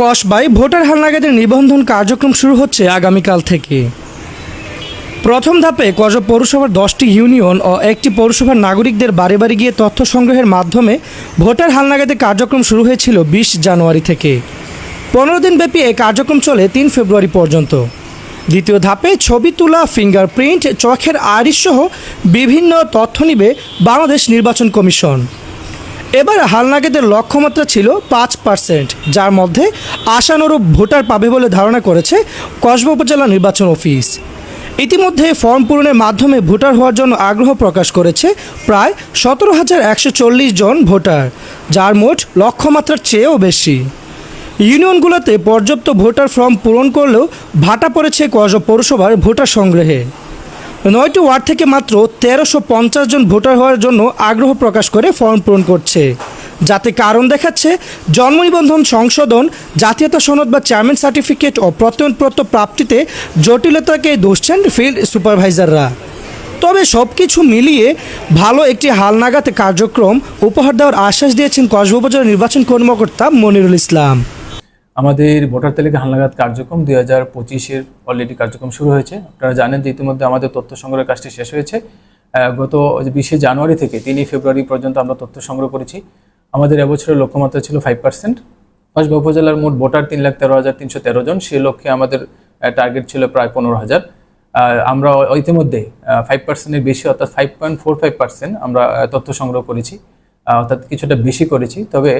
কসবায় voter হালনাগাদের নিবন্ধন কার্যক্রম শুরু হচ্ছে আগামীকাল থেকে। প্রথম ধাপে কজ পৌরসভার দশটি ইউনিয়ন ও একটি পৌরসভার নাগরিকদের বাড়ি বাড়ি গিয়ে তথ্য সংগ্রহের মাধ্যমে ভোটার হালনাগাদের কার্যক্রম শুরু হয়েছিল বিশ জানুয়ারি থেকে। পনেরো দিনব্যাপী এই কার্যক্রম চলে তিন ফেব্রুয়ারি পর্যন্ত। দ্বিতীয় ধাপে ছবি তোলা, ফিঙ্গারপ্রিন্ট, চোখের আইরিশ সহ বিভিন্ন তথ্য নিবে বাংলাদেশ নির্বাচন কমিশন। এবার হালনাগেদের লক্ষ্যমাত্রা ছিল পাঁচ পার্সেন্ট, যার মধ্যে আশানুরূপ ভোটার পাবে বলে ধারণা করেছে কসবা উপজেলা নির্বাচন অফিস। ইতিমধ্যে ফর্ম পূরণের মাধ্যমে ভোটার হওয়ার জন্য আগ্রহ প্রকাশ করেছে প্রায় সতেরো হাজার একশো চল্লিশ জন ভোটার, যার মোট লক্ষ্যমাত্রার চেয়েও বেশি। ইউনিয়নগুলোতে পর্যাপ্ত ভোটার ফর্ম পূরণ করলেও ভাটা পড়েছে কজ পৌরসভার ভোটার সংগ্রহে। নয়টি ওয়ার্ড থেকে মাত্র তেরোশো পঞ্চাশ জন ভোটার হওয়ার জন্য আগ্রহ প্রকাশ করে ফর্ম পূরণ করছে। যাতে কারণ দেখাচ্ছে, জন্ম নিবন্ধন সংশোধন, জাতীয়তা সনদ বা চেয়ারম্যান সার্টিফিকেট ও প্রত্যয়নপত্র প্রাপ্তিতে জটিলতাকে দুষছেন ফিল্ড সুপারভাইজাররা তবে সব কিছু মিলিয়ে ভালো একটি হালনাগাদ কার্যক্রম উপহার দেওয়ার আশ্বাস দিয়েছেন কসবা উপজেলা নির্বাচন কর্মকর্তা মনিরুল ইসলাম। আমাদের ভোটার তালিকা হালনাগাদ কার্যক্রম দুই হাজার পঁচিশের অলরেডি কার্যক্রম শুরু হয়েছে। আপনারা জানেন যে ইতিমধ্যে আমাদের তথ্য সংগ্রহের কাজটি শেষ হয়েছে। গত বিশে জানুয়ারি থেকে তিনই ফেব্রুয়ারি পর্যন্ত আমরা তথ্য সংগ্রহ করেছি। আমাদের এবছরের লক্ষ্যমাত্রা ছিল ফাইভ পার্সেন্ট কসবা উপজেলার মোট ভোটার তিন লাখ তেরো হাজার তিনশো তেরো জন। সেই লক্ষ্যে আমাদের টার্গেট ছিল প্রায় পনেরো হাজার। আমরা ইতিমধ্যে ফাইভ পার্সেন্টের বেশি অর্থাৎ five point four five percent আমরা তথ্য সংগ্রহ করেছি। অর্থাৎ কিছুটা বেশি করেছি। তবে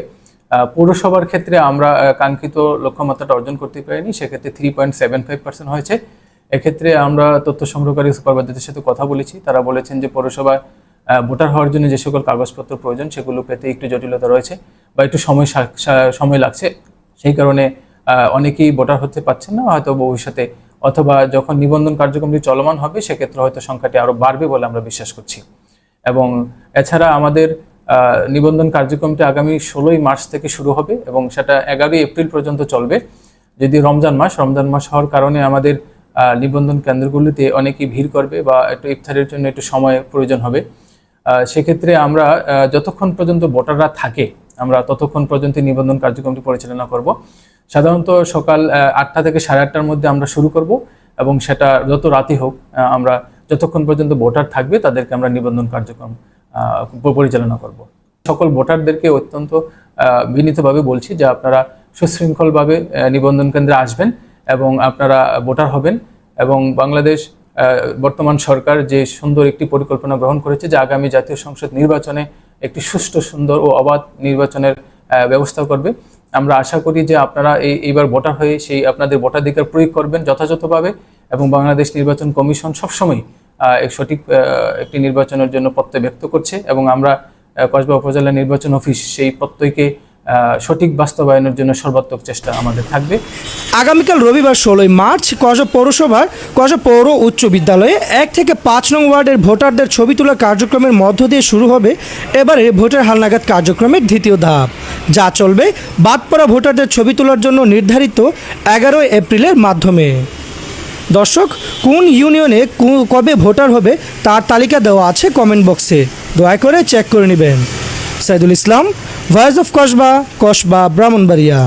পৌরসভার ক্ষেত্রে আমরা কাঙ্ক্ষিত লক্ষ্যমাত্রাটা অর্জন করতে পারিনি, সেক্ষেত্রে three point seven five percent হয়েছে। এক্ষেত্রে আমরা তথ্য সংগ্রহকারী সুপারভাইজারদের সাথে কথা বলেছি। তারা বলেছেন যে পৌরসভায় ভোটার হওয়ার জন্য যে সকল কাগজপত্র প্রয়োজন, সেগুলো পেতে একটু জটিলতা রয়েছে বা একটু সময় সময় লাগছে। সেই কারণে অনেকেই ভোটার হতে পারছেন না, হয়তো ভবিষ্যতে, অথবা যখন নিবন্ধন কার্যক্রমটি চলমান হবে, সেক্ষেত্রে হয়তো সংখ্যাটি আরও বাড়বে বলে আমরা বিশ্বাস করছি। এবং এছাড়া আমাদের নিবন্ধন কার্যক্রমটি আগামী ষোলোই মার্চ থেকে শুরু হবে এবং সেটা এগারোই এপ্রিল পর্যন্ত চলবে। যদি রমজান মাস রমজান মাস হওয়ার কারণে আমাদের নিবন্ধন কেন্দ্রগুলিতে অনেকেই ভিড় করবে বা একটু ইফতারের জন্য একটু সময় প্রয়োজন হবে। সেক্ষেত্রে আমরা যতক্ষণ পর্যন্ত ভোটাররা থাকে, আমরা ততক্ষণ পর্যন্ত নিবন্ধন কার্যক্রমটি পরিচালনা করব। সাধারণত সকাল আটটা থেকে সাড়ে আটটার মধ্যে আমরা শুরু করব এবং সেটা যত রাতই হোক আমরা যতক্ষণ পর্যন্ত ভোটার থাকবে তাদেরকে আমরা নিবন্ধন কার্যক্রম পরিচালনা করব। সকল ভোটারদেরকে অত্যন্ত বিনীতভাবে বলছি যে আপনারা সুশৃঙ্খলভাবে নিবন্ধন কেন্দ্রে আসবেন এবং আপনারা ভোটার হবেন এবং বাংলাদেশ বর্তমান সরকার যে সুন্দর একটি পরিকল্পনা গ্রহণ করেছে যে আগামী জাতীয় সংসদ নির্বাচনে একটি সুষ্ঠু, সুন্দর ও অবাধ নির্বাচনের ব্যবস্থা করবে। আমরা আশা করি যে আপনারা এই, এইবার ভোটার হয়ে সেই আপনাদের ভোটাধিকার প্রয়োগ করবেন যথাযথভাবে এবং বাংলাদেশ নির্বাচন কমিশন সবসময় সঠিক একটি নির্বাচনের জন্য প্রত্যয় ব্যক্ত করছে এবং আমরা কসবা উপজেলা নির্বাচন অফিস সেই প্রত্যয়কে সঠিক বাস্তবায়নের জন্য সর্বাত্মক চেষ্টা আমাদের থাকবে। আগামীকাল রবিবার ষোলোই মার্চ কজ পৌরসভার কজ পৌর উচ্চ বিদ্যালয়ে এক থেকে পাঁচ নং ওয়ার্ডের ভোটারদের ছবি তোলা কার্যক্রমের মধ্য দিয়ে শুরু হবে এবারে ভোটার হালনাগাদ কার্যক্রমের দ্বিতীয় ধাপ। যা চলবে বাদ পড়া ভোটারদের ছবি তোলার জন্য নির্ধারিত এগারোই এপ্রিলের মাধ্যমে। দর্শক, কোন ইউনিয়নে কবে ভোটার হবে তার তালিকা দেওয়া আছে কমেন্ট বক্সে। দয়া করে চেক করে নেবেন। Saidul Islam, voice of Kasba Kasba, Brahmanbaria.